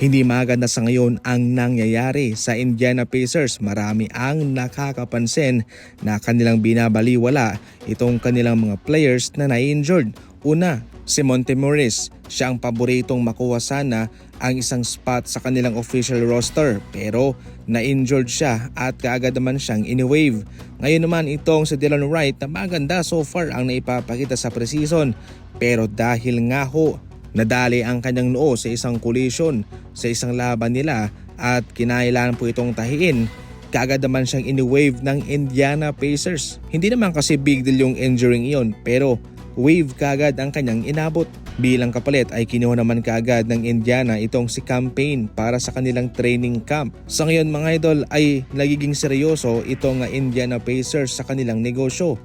Hindi maganda sa ngayon ang nangyayari sa Indiana Pacers. Marami ang nakakapansin na kanilang binabaliwala itong kanilang mga players na na-injured. Una, si Monte Morris. Siya ang paboritong makuha sana ang isang spot sa kanilang official roster pero na-injured siya at kaagad naman siyang ini-wave. Ngayon naman itong si Dylan Wright na maganda so far ang naipapakita sa preseason pero dahil nga ho Nadali ang kanyang noo sa isang collision sa isang laban nila at kinailangan po itong tahiin. Kaagad naman siyang ini-wave ng Indiana Pacers. Hindi naman kasi big deal yung injuring iyon pero wave kagad ang kanyang inabot. Bilang kapalit ay kinuha naman kaagad ng Indiana itong si campaign para sa kanilang training camp. Sa ngayon mga idol ay nagiging seryoso itong Indiana Pacers sa kanilang negosyo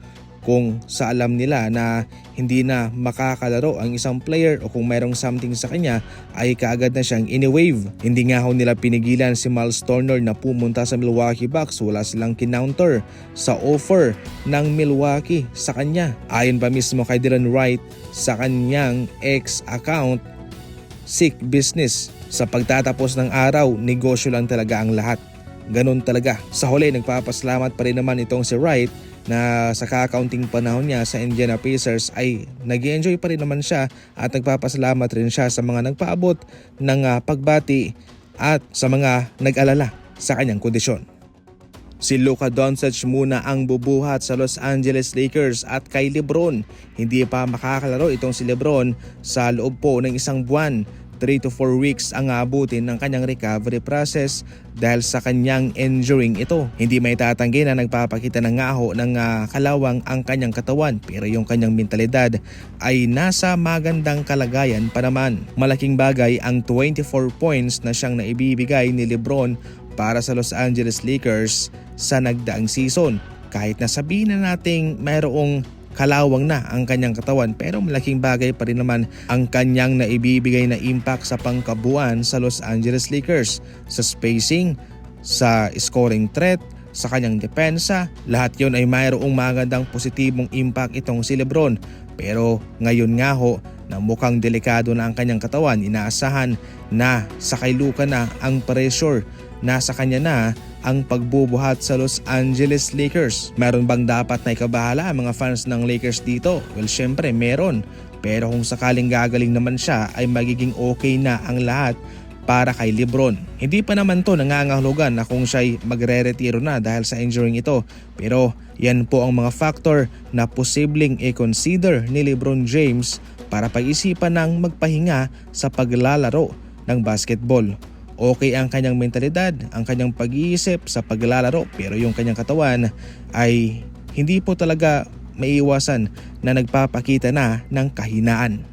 kung sa alam nila na hindi na makakalaro ang isang player o kung mayroong something sa kanya ay kaagad na siyang ini-wave. Hindi nga ho nila pinigilan si Miles Turner na pumunta sa Milwaukee Bucks wala silang kinounter sa offer ng Milwaukee sa kanya. Ayon pa mismo kay Dylan Wright sa kanyang ex-account sick business. Sa pagtatapos ng araw, negosyo lang talaga ang lahat. Ganon talaga. Sa huli, nagpapasalamat pa rin naman itong si Wright na sa kakaunting panahon niya sa Indiana Pacers ay nag enjoy pa rin naman siya at nagpapasalamat rin siya sa mga nagpaabot ng ah, pagbati at sa mga nag-alala sa kanyang kondisyon. Si Luka Doncic muna ang bubuhat sa Los Angeles Lakers at kay Lebron. Hindi pa makakalaro itong si Lebron sa loob po ng isang buwan 3 to 4 weeks ang aabutin ng kanyang recovery process dahil sa kanyang injuring ito. Hindi may tatanggi na nagpapakita ng ngaho ng uh, kalawang ang kanyang katawan pero yung kanyang mentalidad ay nasa magandang kalagayan pa naman. Malaking bagay ang 24 points na siyang naibibigay ni Lebron para sa Los Angeles Lakers sa nagdaang season. Kahit na sabihin na nating mayroong kalawang na ang kanyang katawan pero malaking bagay pa rin naman ang kanyang naibibigay na impact sa pangkabuan sa Los Angeles Lakers sa spacing, sa scoring threat, sa kanyang depensa. Lahat yon ay mayroong magandang positibong impact itong si Lebron. Pero ngayon nga ho na mukhang delikado na ang kanyang katawan, inaasahan na sa kay Luka na ang pressure nasa kanya na ang pagbubuhat sa Los Angeles Lakers. Meron bang dapat na ikabahala ang mga fans ng Lakers dito? Well, syempre meron. Pero kung sakaling gagaling naman siya ay magiging okay na ang lahat para kay Lebron. Hindi pa naman to nangangahulugan na kung siya'y magre-retiro na dahil sa injuring ito. Pero yan po ang mga factor na posibleng i-consider ni Lebron James para pag-isipan ng magpahinga sa paglalaro ng basketball. Okay ang kanyang mentalidad, ang kanyang pag-iisip sa paglalaro pero yung kanyang katawan ay hindi po talaga maiiwasan na nagpapakita na ng kahinaan.